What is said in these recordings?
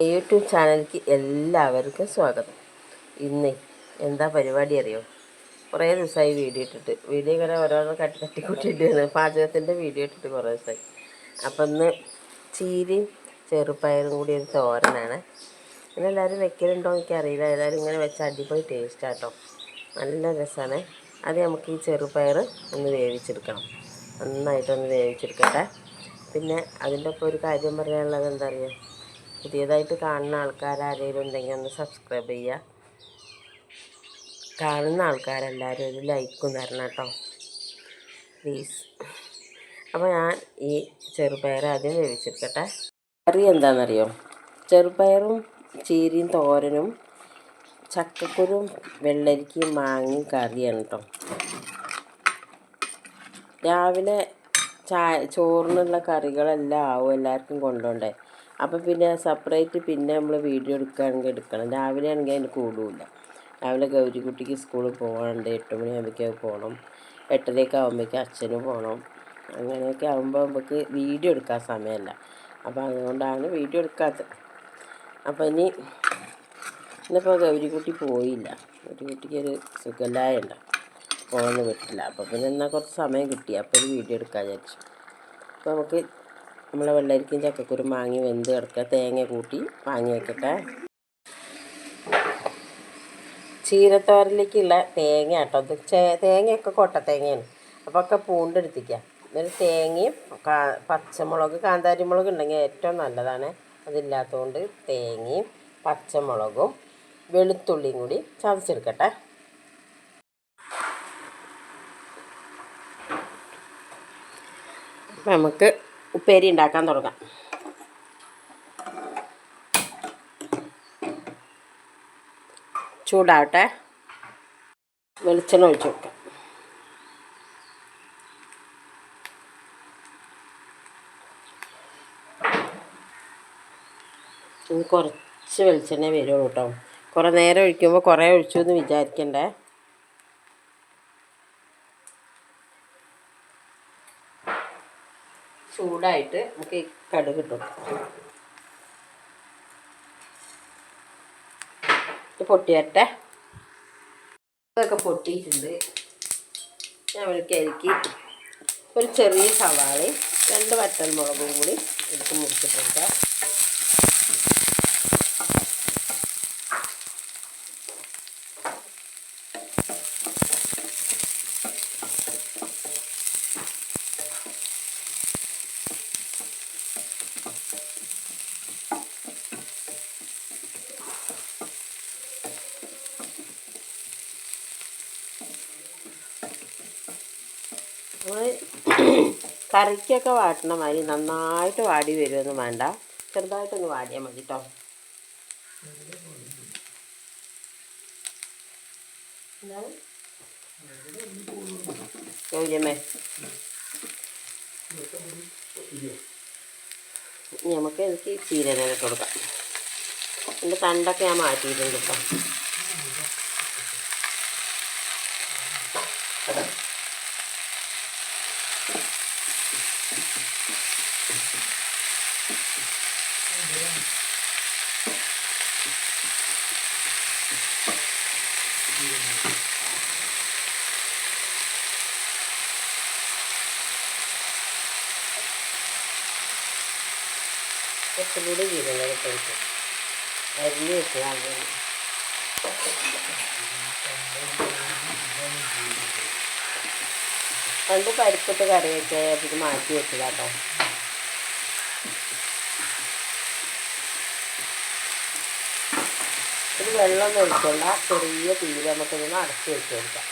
YouTube ചാനലിലേക്ക് എല്ലാവർക്കും സ്വാഗതം. ഇന്ന് എന്താ പരിപാടി അറിയോ? കുറേ ദിവസമായി വീഡിയോ ഇട്ടിട്ട്. വീഡിയോ ഇങ്ങനെ ഓരോന്ന് കട്ടി തട്ടിക്കൂട്ടിയിട്ടാണ് പാചകത്തിന്റെ വീഡിയോ ഇട്ടിട്ട് കുറേ ദിവസമായി. അപ്പം ഇന്ന് ചീരയും ചെറുപ്പയറും കൂടി ഒരു തോരനാണ്. പിന്നെ എല്ലാവരും വെക്കലുണ്ടോ എനിക്ക് അറിയില്ല എല്ലാവരും ഇങ്ങനെ വെച്ച അടിപൊളി ടേസ്റ്റാട്ടോ നല്ല രസമാണ്. അത് നമുക്ക് ഈ ചെറുപയർ ഒന്ന് വേവിച്ചെടുക്കണം. നന്നായിട്ടൊന്ന് വേവിച്ചെടുക്കട്ടെ. പിന്നെ അതിന്റെ ഒപ്പം ഒരു കാര്യം പറയാനുള്ളത് എന്താ അറിയുക പുതിയതായിട്ട് കാണുന്ന ആൾക്കാർ ആരെങ്കിലും ഉണ്ടെങ്കിൽ ഒന്ന് സബ്സ്ക്രൈബ് ചെയ്യുക കാണുന്ന ആൾക്കാരെല്ലാവരും ഒരു ലൈക്കും തരണം കേട്ടോ. പ്ലീസ് അപ്പോൾ ഞാൻ ഈ ചെറുപയർ ആദ്യം വേവിച്ചെടുക്കട്ടെ. കറി എന്താണെന്നറിയോ ചെറുപയറും ചീരയും തോരനും ചക്കക്കുരും വെള്ളരിക്കയും മാങ്ങയും കറിയാണ് കേട്ടോ. രാവിലെ ചായ ചോറിനുള്ള കറികളെല്ലാം ആവും എല്ലാവർക്കും കൊണ്ടുപോണ്ടേ അപ്പോൾ പിന്നെ സെപ്പറേറ്റ് പിന്നെ നമ്മൾ വീഡിയോ എടുക്കുകയാണെങ്കിൽ എടുക്കണം. രാവിലെ ആണെങ്കിൽ അതിന് കൂടില്ല. രാവിലെ ഗൗരിക്കുട്ടിക്ക് സ്കൂളിൽ പോകാനുണ്ട് എട്ട് മണിയാകുമ്പോഴേക്കും പോകണം എട്ടരയൊക്കെ ആകുമ്പോഴേക്കും അച്ഛന് പോകണം അങ്ങനെയൊക്കെ ആകുമ്പോൾ നമുക്ക് വീഡിയോ എടുക്കാൻ സമയമല്ല അപ്പോൾ അതുകൊണ്ടാണ് വീഡിയോ എടുക്കാത്തത് അപ്പോൾ ഇനി ഇന്നിപ്പോൾ ഗൗരിക്കുട്ടി പോയില്ല. ഗൗരിക്കുട്ടിക്ക് ഒരു സുഖമില്ലായുണ്ട് പോകുന്ന പറ്റില്ല. അപ്പോൾ പിന്നെ എന്നാൽ കുറച്ച് സമയം കിട്ടി. അപ്പോൾ ഒരു വീഡിയോ എടുക്കാൻ വിചാരിച്ചു. അപ്പോൾ നമുക്ക് നമ്മളെ വെള്ളരിക്കും ചക്കക്കുരു മാങ്ങി വെന്ത് കിടക്കുക. തേങ്ങ കൂട്ടി വാങ്ങി വെക്കട്ടെ. ചീരത്തോരലേക്കുള്ള തേങ്ങ കേട്ടോ. അത് തേങ്ങയൊക്കെ കൊട്ട തേങ്ങയാണ്. അപ്പോൾ ഒക്കെ പൂണ്ടെടുത്തിക്കുക ഒരു തേങ്ങയും കാ പച്ചമുളക് കാന്താരിമുളക് ഉണ്ടെങ്കിൽ ഏറ്റവും നല്ലതാണ്. അതില്ലാത്തതുകൊണ്ട് തേങ്ങയും പച്ചമുളകും വെളുത്തുള്ളിയും കൂടി ചതച്ചെടുക്കട്ടെ. നമുക്ക് ഉപ്പേരി ഉണ്ടാക്കാൻ തുടങ്ങാം. ചൂടാവട്ടെ. വെളിച്ചെണ്ണ ഒഴിച്ച് കൊടുക്കാം. കുറച്ച് വെളിച്ചെണ്ണ വരുള്ളൂ കേട്ടോ. കുറേ നേരം ഒഴിക്കുമ്പോൾ കുറേ ഒഴിച്ചു എന്ന് വിചാരിക്കണ്ടേ. ചൂടായിട്ട് നമുക്ക് ഈ കടുക് ഇട്ടു പൊട്ടിയട്ടെ. ഇതൊക്കെ പൊട്ടിയിട്ടുണ്ട്. ഞാൻ എനിക്ക് ഒരു ചെറിയ സവാളയും രണ്ട് വറ്റൽ മുളകും കൂടി എടുത്ത് മുറിച്ചിട്ടുണ്ട് നമ്മൾ കറിക്കൊക്കെ വാട്ടണ. മാതിരി നന്നായിട്ട് വാടി വരുമൊന്നും വേണ്ട. ചെറുതായിട്ടൊന്ന് വാടിയാൽ മതി കേട്ടോ ഗൗരിയമ്മേ നമുക്ക് എനിക്ക് ചീരനൊക്കെ കൊടുക്കാം. എന്റെ തണ്ടൊക്കെ ഞാൻ മാറ്റിയിട്ടുണ്ട് കേട്ടോ കുറച്ചുകൂടി ജീരകം കൊടുക്കും അരിഞ്ഞ് വെച്ചതാണ് പണ്ട് പരിപ്പിട്ട് കറി വെച്ചാൽ ഇത് മാറ്റി വെച്ചതാട്ടോ. വെള്ളം ഒഴിച്ചുള്ള ചെറിയ തീയിൽ നമുക്കിതൊന്ന് അടച്ച് വെച്ച് കൊടുക്കാം.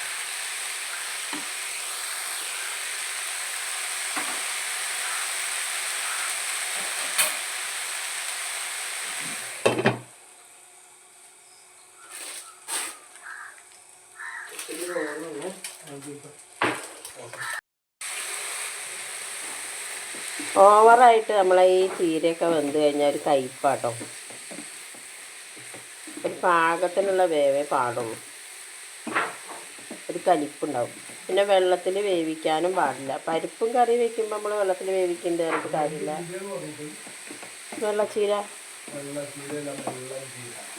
ഓവറായിട്ട് നമ്മളെ ഈ ചീരയൊക്കെ വെന്ത് കഴിഞ്ഞാൽ ഒരു കയ്പാട്ടോ ഒരു പാകത്തിനുള്ള വേവേ പാടുള്ളൂ. ഒരു കലിപ്പുണ്ടാവും. പിന്നെ വെള്ളത്തിൽ വേവിക്കാനും പാടില്ല. പരിപ്പും കറി വെക്കുമ്പോൾ നമ്മൾ വെള്ളത്തിൽ വേവിക്കേണ്ട കാര്യമില്ല. വെള്ളച്ചീര?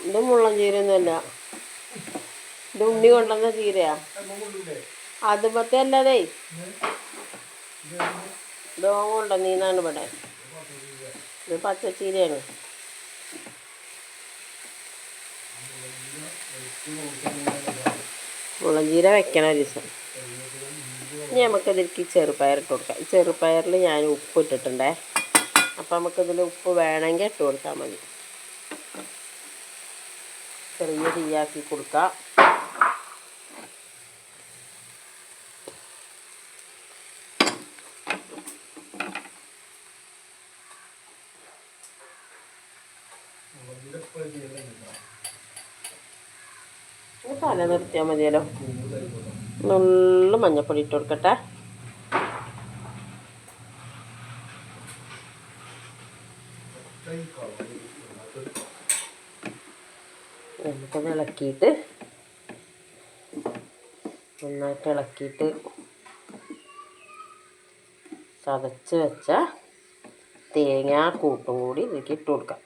ഇത് മുള്ളം ചീരയൊന്നുമല്ല ഇത് ഉണ്ണി കൊണ്ടുവന്ന ചീരയാ. അതുമത്തെ അല്ലാതെ. ഡോങ് കൊണ്ടുവന്നീന്നാണ് ഇവിടെ. ഇത് പച്ചച്ചീരയാണ്. മുളഞ്ചീര വെക്കണം ഒരു ദിവസം. ഇനി നമുക്കിതിലേക്ക് ചെറുപയർ ഇട്ട് കൊടുക്കാം. ചെറുപയറിൽ ഞാൻ ഉപ്പ് ഇട്ടിട്ടുണ്ടേ. അപ്പം നമുക്കിതിൽ ഉപ്പ് വേണമെങ്കിൽ ഇട്ട് കൊടുത്താൽ മതി. ചെറിയ തീയാക്കി കൊടുക്കാം ഇത് തല നിർത്തിയാൽ മതിയല്ലോ. നുള്ള മഞ്ഞപ്പൊടി ഇട്ട് കൊടുക്കട്ടെ. നമുക്കത് ഇളക്കിയിട്ട് നന്നായിട്ട് ഇളക്കിയിട്ട് ചതച്ച് വെച്ച തേങ്ങ കൂട്ടും കൂടി ഇതിലേക്ക് ഇട്ട് കൊടുക്കാം.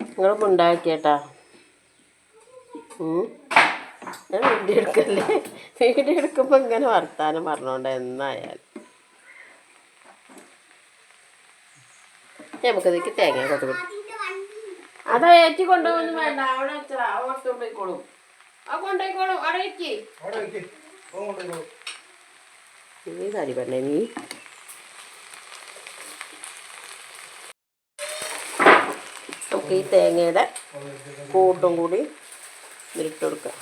നിങ്ങൾ ഉണ്ടാക്കിയേട്ടാ വീഡിയോ എടുക്കല്ലേ? വീഡിയോ എടുക്കുമ്പോൾ ഇങ്ങനെ വർത്താനം പറഞ്ഞോണ്ട് എന്നായാലും. നമുക്കതിലേക്ക് തേങ്ങ കൊടുക്കും അതാ ഏറ്റി കൊണ്ടുപോകുന്നു വേണ്ട. അവിടെ വെച്ചാ ഓർത്ത് കൊണ്ടുപോയിക്കോളും. ആ കൊണ്ടുപോയിക്കോളും. അവിടെ വെക്ക്. അവിടെ കരി പറഞ്ഞേ നീ. നമുക്ക് ഈ തേങ്ങയുടെ കൂട്ടും കൂടി ഇതിലിട്ട് കൊടുക്കാം.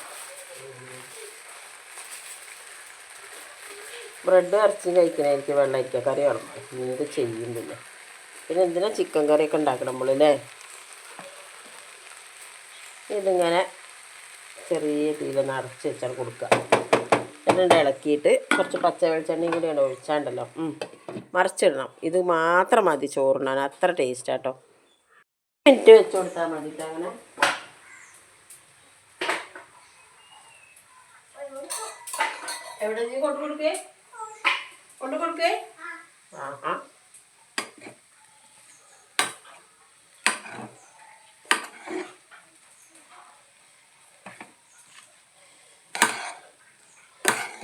ബ്രെഡ് ഇറച്ചി കഴിക്കണായിരിക്കും വെള്ളം അരിക്കുക കറി വേണം ഇത് ചെയ്യും പിന്നെ. പിന്നെ എന്തിനാ ചിക്കൻ കറിയൊക്കെ ഉണ്ടാക്കണം നമ്മളല്ലേ? ഇതിങ്ങനെ ചെറിയ തീയിൽ നിറച്ച് വെച്ചാൽ കൊടുക്കുക എന്നിട്ട് ഇളക്കിയിട്ട് കുറച്ച് പച്ച വെളിച്ചെണ്ണയും കൂടിയാണ് ഒഴിച്ചാണ്ടല്ലോ. മറിച്ചിടണം. ഇത് മാത്രം മതി ചോറിനാൻ അത്ര ടേസ്റ്റ് ആട്ടോ മിനിറ്റ് വെച്ച് കൊടുത്താൽ മതി അങ്ങനെ. എവിടെ നീ കൊണ്ടു കൊടുക്കേ? കൊണ്ടു കൊടുക്കേ?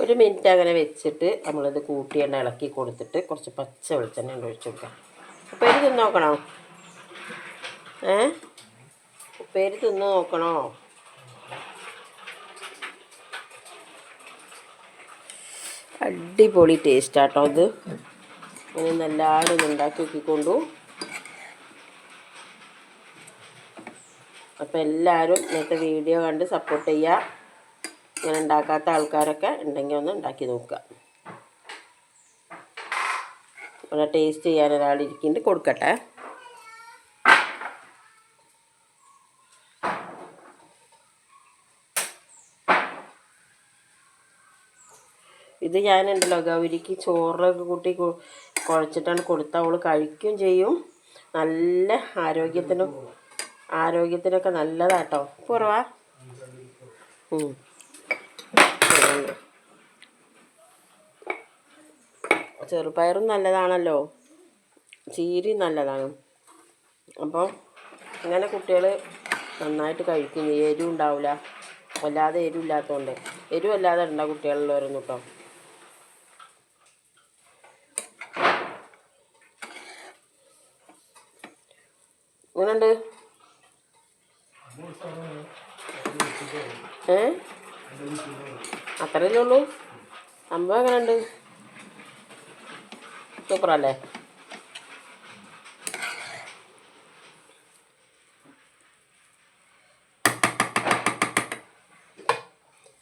ഒരു മിനിറ്റ് അങ്ങനെ വെച്ചിട്ട് നമ്മളിത് കൂട്ടി എണ്ണ ഇളക്കി കൊടുത്തിട്ട് കുറച്ച് പച്ച വെളിച്ചെണ്ണ ഒഴിച്ചു കൊടുക്കാം. ഉപ്പേരി ഇത് നോക്കണോ? ഏ? ഉപ്പേരി തിന്ന് നോക്കണോ? അടിപൊളി ടേസ്റ്റ് ആട്ടോ ഇത് ഇങ്ങനെ നല്ലാടും ഉണ്ടാക്കി നോക്കിക്കൊണ്ടു. അപ്പോൾ എല്ലാവരും ഇന്നത്തെ വീഡിയോ കണ്ട് സപ്പോർട്ട് ചെയ്യുക ഇങ്ങനെ ഉണ്ടാക്കാത്ത ആൾക്കാരൊക്കെ ഉണ്ടെങ്കിൽ ഒന്ന് ഉണ്ടാക്കി നോക്കുക. ഇവിടെ ടേസ്റ്റ് ചെയ്യാൻ ഒരാളിരിക്കുന്നുണ്ട് കൊടുക്കട്ടെ. ഇത് ഞാനുണ്ടല്ലോ ഗൗരിക്ക് ചോറൊക്കെ കൂട്ടി കുഴച്ചിട്ടാണ് കൊടുത്ത അവൾ കഴിക്കുകയും ചെയ്യും. നല്ല ആരോഗ്യത്തിനും ആരോഗ്യത്തിനൊക്കെ നല്ലതാട്ടോ. കുറവാ. ചെറുപയറും നല്ലതാണല്ലോ. ചീരി നല്ലതാണ്. അപ്പോൾ അങ്ങനെ കുട്ടികൾ നന്നായിട്ട് കഴിക്കും. എരിവ് ഉണ്ടാവില്ല വല്ലാതെ എരിവില്ലാത്തതുകൊണ്ട് എരിവല്ലാതെ ഉണ്ടാവും കുട്ടികളുള്ളവരൊന്നും കേട്ടോ എങ്ങനെയുണ്ട് ഏ? അത്രയല്ലേ ഉള്ളൂ? സംഭവം എങ്ങനെയുണ്ട് സൂപ്പറല്ലേ?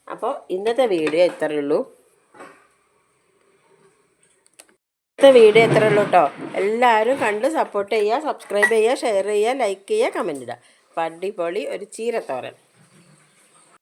അപ്പോൾ ഇന്നത്തെ വീഡിയോ ഇത്രയേ ഉള്ളൂ. ഇന്നത്തെ വീഡിയോ എത്ര ഉള്ളൂ കേട്ടോ എല്ലാവരും കണ്ട് സപ്പോർട്ട് ചെയ്യുക സബ്സ്ക്രൈബ് ചെയ്യുക ഷെയർ ചെയ്യുക ലൈക്ക് ചെയ്യുക കമന്റ് ഇടുക. അടിപൊളി ഒരു ചീരത്തോരൻ.